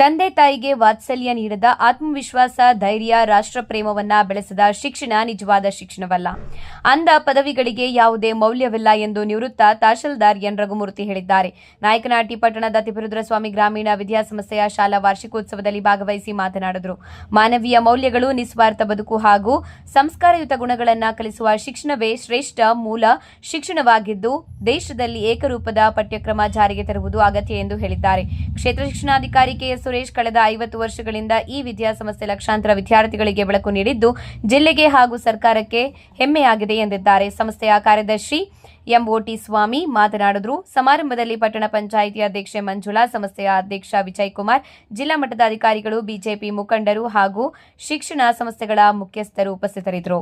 ತಂದೆ ತಾಯಿಗೆ ವಾತ್ಸಲ್ಯ ನೀಡದ ಆತ್ಮವಿಶ್ವಾಸ, ಧೈರ್ಯ, ರಾಷ್ಟ್ರ ಪ್ರೇಮವನ್ನ ಬೆಳೆಸದ ಶಿಕ್ಷಣ ನಿಜವಾದ ಶಿಕ್ಷಣವಲ್ಲ. ಅಂದ ಪದವಿಗಳಿಗೆ ಯಾವುದೇ ಮೌಲ್ಯವಿಲ್ಲ ಎಂದು ನಿವೃತ್ತ ತಹಶೀಲ್ದಾರ್ ಎನ್ ರಘುಮೂರ್ತಿ ಹೇಳಿದ್ದಾರೆ. ನಾಯಕನಹಟ್ಟಿ ಪಟ್ಟಣದ ತಿಪ್ಪರುದ್ರಸ್ವಾಮಿ ಗ್ರಾಮೀಣ ವಿದ್ಯಾಸಂಸ್ಥೆಯ ಶಾಲಾ ವಾರ್ಷಿಕೋತ್ಸವದಲ್ಲಿ ಭಾಗವಹಿಸಿ ಮಾತನಾಡಿದರು. ಮಾನವೀಯ ಮೌಲ್ಯಗಳು, ನಿಸ್ವಾರ್ಥ ಬದುಕು ಹಾಗೂ ಸಂಸ್ಕಾರಯುತ ಗುಣಗಳನ್ನು ಕಲಿಸುವ ಶಿಕ್ಷಣವೇ ಶ್ರೇಷ್ಠ ಮೂಲ ಶಿಕ್ಷಣವಾಗಿದ್ದು, ದೇಶದಲ್ಲಿ ಏಕರೂಪದ ಪಠ್ಯಕ್ರಮ ಜಾರಿಗೆ ತರುವುದು ಅಗತ್ಯ ಎಂದು ಹೇಳಿದ್ದಾರೆ. ಕ್ಷೇತ್ರ ಶಿಕ್ಷಣಾಧಿಕಾರಿ ಕೆಎಸ್ ಸುರೇಶ್ ಕಳೆದ ಐವತ್ತು ವರ್ಷಗಳಿಂದ ಈ ವಿದ್ಯಾಸಂಸ್ಥೆ ಲಕ್ಷಾಂತರ ವಿದ್ಯಾರ್ಥಿಗಳಿಗೆ ಬೆಳಕು ನೀಡಿದ್ದು ಜಿಲ್ಲೆಗೆ ಹಾಗೂ ಸರ್ಕಾರಕ್ಕೆ ಹೆಮ್ಮೆಯಾಗಿದೆ ಎಂದಿದ್ದಾರೆ. ಸಂಸ್ಥೆಯ ಕಾರ್ಯದರ್ಶಿ ಎಂಒಟಿ ಸ್ವಾಮಿ ಮಾತನಾಡಿದ್ರು. ಸಮಾರಂಭದಲ್ಲಿ ಪಟ್ಟಣ ಪಂಚಾಯಿತಿ ಅಧ್ಯಕ್ಷೆ ಮಂಜುಳಾ, ಸಂಸ್ಥೆಯ ಅಧ್ಯಕ್ಷ ವಿಜಯ್ ಕುಮಾರ್, ಜಿಲ್ಲಾ ಮಟ್ಟದ ಅಧಿಕಾರಿಗಳು, ಬಿಜೆಪಿ ಮುಖಂಡರು ಹಾಗೂ ಶಿಕ್ಷಣ ಸಂಸ್ಥೆಗಳ ಮುಖ್ಯಸ್ಥರು ಉಪಸ್ಥಿತರಿದ್ದರು.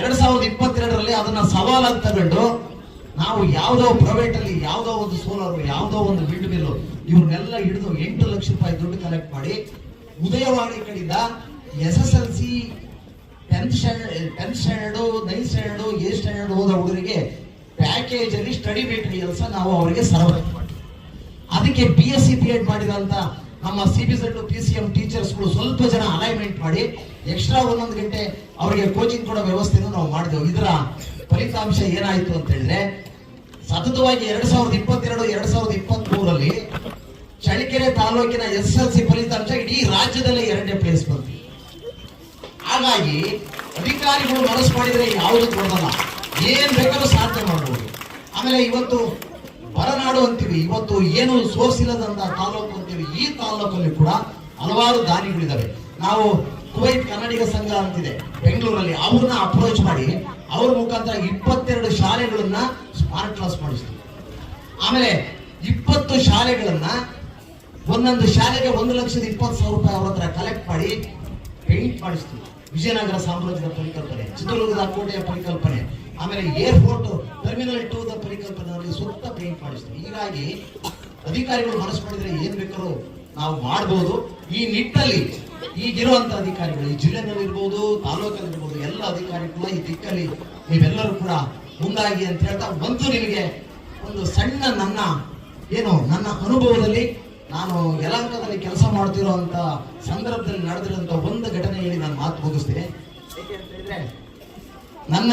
ಎರಡ್ ಸಾವಿರದ ಇಪ್ಪತ್ತೆರಡರಲ್ಲಿ ಅದನ್ನ ಸವಾಲಾಗಿ ತಗೊಂಡು ನಾವು ಯಾವುದೋ ಪ್ರೈವೇಟ್ ಅಲ್ಲಿ ಯಾವುದೋ ಒಂದು ಸೋಲಾರು, ಯಾವುದೋ ಒಂದು ವಿಂಡ್ ಮಿಲ್ ಇವ್ರನ್ನೆಲ್ಲ ಹಿಡಿದು ಎಂಟು ಲಕ್ಷ ರೂಪಾಯಿ ದುಡ್ಡು ಕಲೆಕ್ಟ್ ಮಾಡಿ ಉದಯವಾಣಿ ಕಡೆಯಿಂದ S S L C tenth standard tenth standard ninth standard standard ಹೋದ ಹುಡುಗರಿಗೆ ಪ್ಯಾಕೇಜ್ ಅಲ್ಲಿ ಸ್ಟಡಿ ಮೆಟೀರಿಯಲ್ಸ್ ನಾವು ಅವರಿಗೆ ಸರಬರಾಜು ಮಾಡ್ತೀವಿ. ಅದಕ್ಕೆ B S C B Ed ಮಾಡಿದಂತ ನಮ್ಮ C B shed P C M ಟೀಚರ್ಸ್ಗಳು ಸ್ವಲ್ಪ ಜನ ಅಲೈನ್ಮೆಂಟ್ ಮಾಡಿ ಎಕ್ಸ್ಟ್ರಾ ಒಂದೊಂದು ಗಂಟೆ ಅವರಿಗೆ ಕೋಚಿಂಗ್ ಕೊಡೋ ವ್ಯವಸ್ಥೆಯನ್ನು ನಾವು ಮಾಡಿದೆವು ಇದರ ಫಲಿತಾಂಶ ಏನಾಯಿತು ಅಂತ ಹೇಳಿದ್ರೆ, ಸತತವಾಗಿ ಎರಡ್ ಸಾವಿರದ ಇಪ್ಪತ್ತೆರಡು, ಎರಡ್ ಸಾವಿರದ ಇಪ್ಪತ್ತ್ ಮೂರಲ್ಲಿ ಚಳ್ಳಕೆರೆ ತಾಲೂಕಿನ ಎಸ್ ಎಲ್ ಸಿ ಫಲಿತಾಂಶ ಇಡೀ ರಾಜ್ಯದಲ್ಲೇ ಎರಡನೇ ಪ್ಲೇಸ್ ಬಂತು. ಹಾಗಾಗಿ ಅಧಿಕಾರಿಗಳು ಮನಸ್ಸು ಮಾಡಿದ್ರೆ ಯಾವುದು ಕೊಡಲ್ಲ ಏನ್ ಬೇಕಾದ್ರೂ ಸಾಧ್ಯ ಮಾಡಬಹುದು ಆಮೇಲೆ ಇವತ್ತು ಹೊರನಾಡು ಅಂತೀವಿ, ಇವತ್ತು ಏನು ಸೋರ್ಸ್ ತಾಲೂಕು ಅಂತೀವಿ, ಈ ತಾಲೂಕಲ್ಲಿ ಕೂಡ ಹಲವಾರು ದಾರಿಗಳಿದ್ದಾವೆ ನಾವು ಕುವೈತ್ ಕನ್ನಡಿಗ ಸಂಘ ಅಂತಿದೆ. ಬೆಂಗಳೂರಲ್ಲಿ ಅವ್ರನ್ನ ಅಪ್ರೋಚ್ ಮಾಡಿ ಅವ್ರ ಮುಖಾಂತರ ಇಪ್ಪತ್ತೆರಡು ಶಾಲೆಗಳನ್ನ ಸ್ಮಾರ್ಟ್ ಕ್ಲಾಸ್ ಮಾಡಿಸ್ತೀವಿ ಆಮೇಲೆ ಇಪ್ಪತ್ತು ಶಾಲೆಗಳನ್ನ ಒಂದೊಂದು ಶಾಲೆಗೆ ಒಂದು ಲಕ್ಷದ ಇಪ್ಪತ್ತು ಸಾವಿರ ರೂಪಾಯಿ ಅವ್ರ ಹತ್ರ ಕಲೆಕ್ಟ್ ಮಾಡಿ ಪೇಂಟ್ ಮಾಡಿಸ್ತೀವಿ ವಿಜಯನಗರ ಸಾಮ್ರಾಜ್ಯದ ಪರಿಕಲ್ಪನೆ, ಚಿತ್ರದುರ್ಗದ ಕೋಟೆಯ ಪರಿಕಲ್ಪನೆ, ಆಮೇಲೆ ಏರ್ಪೋರ್ಟ್ ಟರ್ಮಿನಲ್ ಟೂ ದ ಪರಿಕಲ್ಪನೆ ಸುತ್ತ ಪೇಂಟ್ ಮಾಡಿಸ್ತೀವಿ ಹೀಗಾಗಿ ಅಧಿಕಾರಿಗಳು ಮನಸ್ಸು ಮಾಡಿದ್ರೆ ಏನ್ ಬೇಕಾದ್ರೂ ನಾವು ಮಾಡಬಹುದು ಈ ನಿಟ್ಟಲ್ಲಿ ಈಗಿರುವಂತ ಅಧಿಕಾರಿಗಳು, ಈ ಜಿಲ್ಲೆನಲ್ಲಿ ತಾಲೂಕಲ್ಲಿರ್ಬೋದು, ಎಲ್ಲ ಅಧಿಕಾರಿಗಳು ಈ ದಿಕ್ಕಲ್ಲಿ ನೀವೆಲ್ಲರೂ ಕೂಡ ಮುಂದಾಗಿ ಅಂತ ಹೇಳ್ತಾ ಬಂತು ನಿಮಗೆ ಒಂದು ಸಣ್ಣ ನನ್ನ ಏನು, ನನ್ನ ಅನುಭವದಲ್ಲಿ ನಾನು ಯಲಹಂಕದಲ್ಲಿ ಕೆಲಸ ಮಾಡ್ತಿರುವಂತ ಸಂದರ್ಭದಲ್ಲಿ ನಡೆದಿರುವಂತ ಒಂದು ಘಟನೆ ಹೇಳಿ ನಾನು ಮಾತು ಮುಗಿಸ್ತೇನೆ. ನನ್ನ